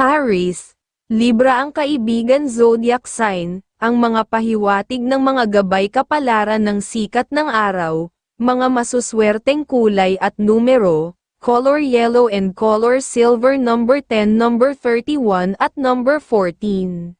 Aries, Libra ang kaibigan zodiac sign, ang mga pahiwatig ng mga gabay kapalaran ng sikat ng araw, mga masuswerteng kulay at numero, color yellow and color silver number 10 number 31 at number 14.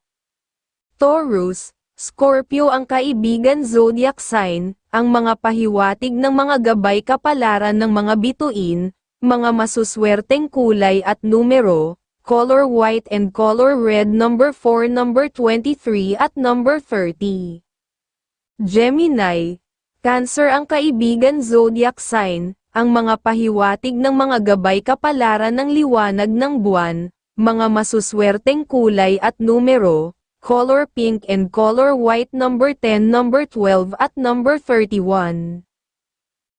Taurus, Scorpio ang kaibigan zodiac sign, ang mga pahiwatig ng mga gabay kapalaran ng mga bituin, mga masuswerteng kulay at numero, color white and color red number 4 number 23 at number 30. Gemini, Cancer ang kaibigan zodiac sign, ang mga pahiwatig ng mga gabay kapalaran ng liwanag ng buwan, mga masuswerteng kulay at numero, color pink and color white number 10 number 12 at number 31.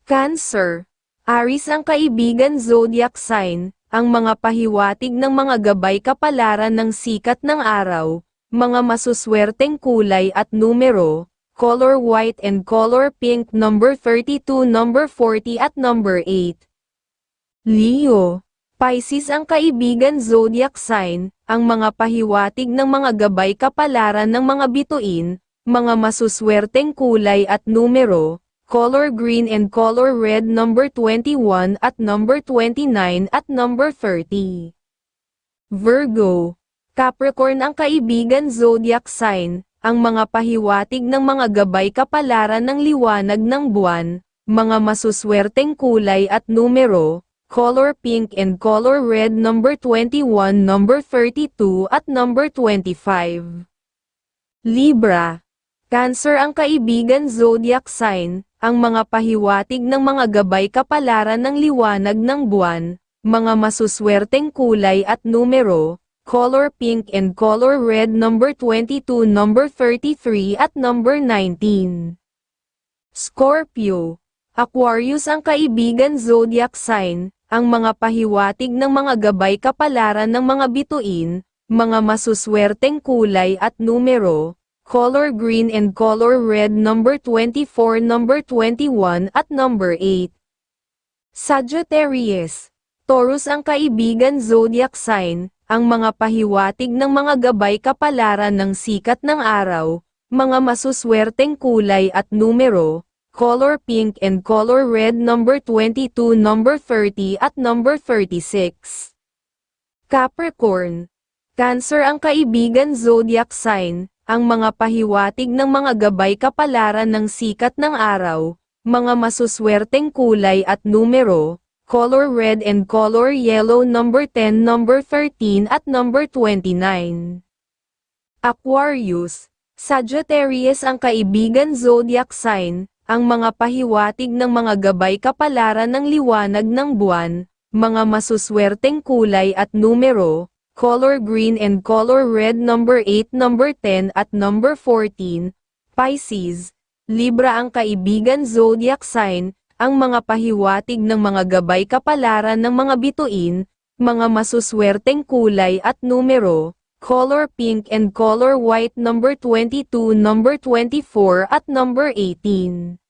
Cancer, Aries ang kaibigan zodiac sign, ang mga pahiwatig ng mga gabay kapalaran ng sikat ng araw, mga masuswerteng kulay at numero, color white and color pink number 32 number 40 at number 8. Leo, Pisces ang kaibigan zodiac sign, ang mga pahiwatig ng mga gabay kapalaran ng mga bituin, mga masuswerteng kulay at numero, color green and color red number 21 at number 29 at number 30. Virgo, Capricorn ang kaibigan zodiac sign, ang mga pahiwatig ng mga gabay kapalaran ng liwanag ng buwan, mga masuswerteng kulay at numero, color pink and color red number 21 number 32 at number 25. Libra, Cancer ang kaibigan zodiac sign, ang mga pahiwatig ng mga gabay kapalaran ng liwanag ng buwan, mga masuswerteng kulay at numero, color pink and color red number 22 number 33 at number 19. Scorpio, Aquarius ang kaibigan zodiac sign, ang mga pahiwatig ng mga gabay kapalaran ng mga bituin, mga masuswerteng kulay at numero, color green and color red number 24 number 21 at number 8. Sagittarius, Taurus ang kaibigan zodiac sign, ang mga pahiwatig ng mga gabay kapalaran ng sikat ng araw, mga masuswerteng kulay at numero, color pink and color red number 22 number 30 at number 36. Capricorn, Cancer ang kaibigan zodiac sign, ang mga pahiwatig ng mga gabay kapalaran ng sikat ng araw, mga masuswerteng kulay at numero, color red and color yellow number 10 number 13 at number 29. Aquarius, Sagittarius ang kaibigan zodiac sign, ang mga pahiwatig ng mga gabay kapalaran ng liwanag ng buwan, mga masuswerteng kulay at numero, color green and color red number 8 number 10 at number 14, Pisces, Libra ang kaibigan zodiac sign, ang mga pahiwatig ng mga gabay kapalaran ng mga bituin, mga masuswerteng kulay at numero, color pink and color white number 22 number 24 at number 18.